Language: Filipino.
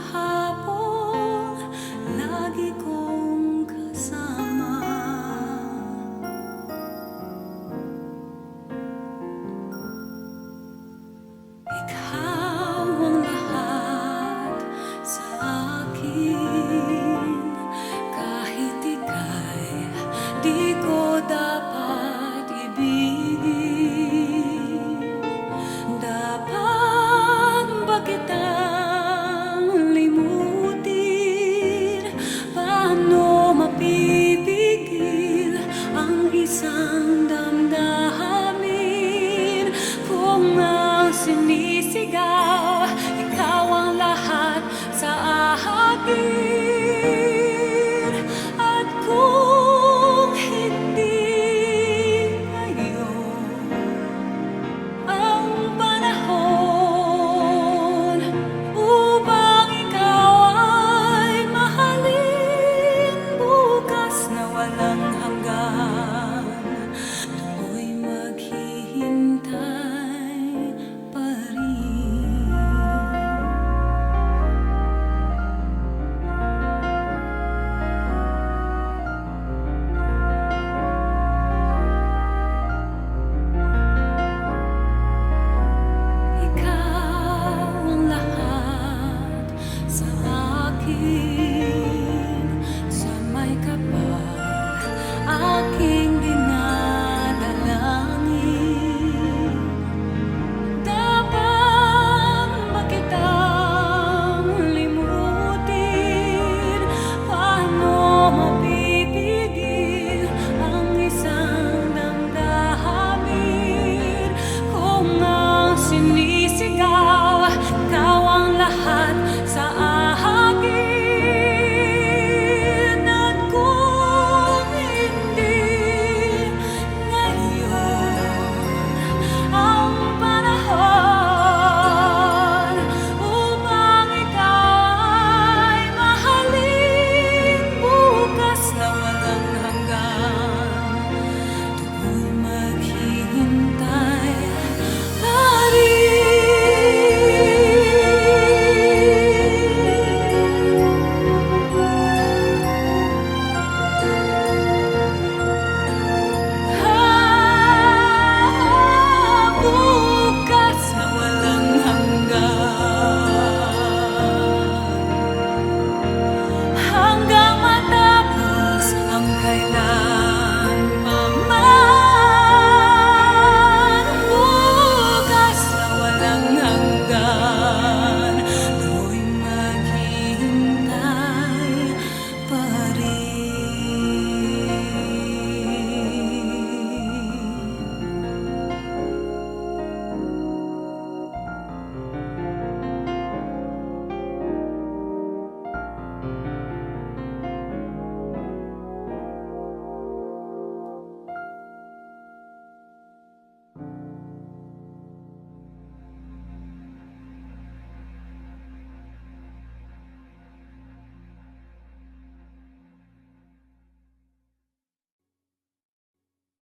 heart. Sinisigaw, ikaw ang lahat sa akin. At kung hindi ngayon ang panahon upang ikaw ay mahalin bukas na walang God.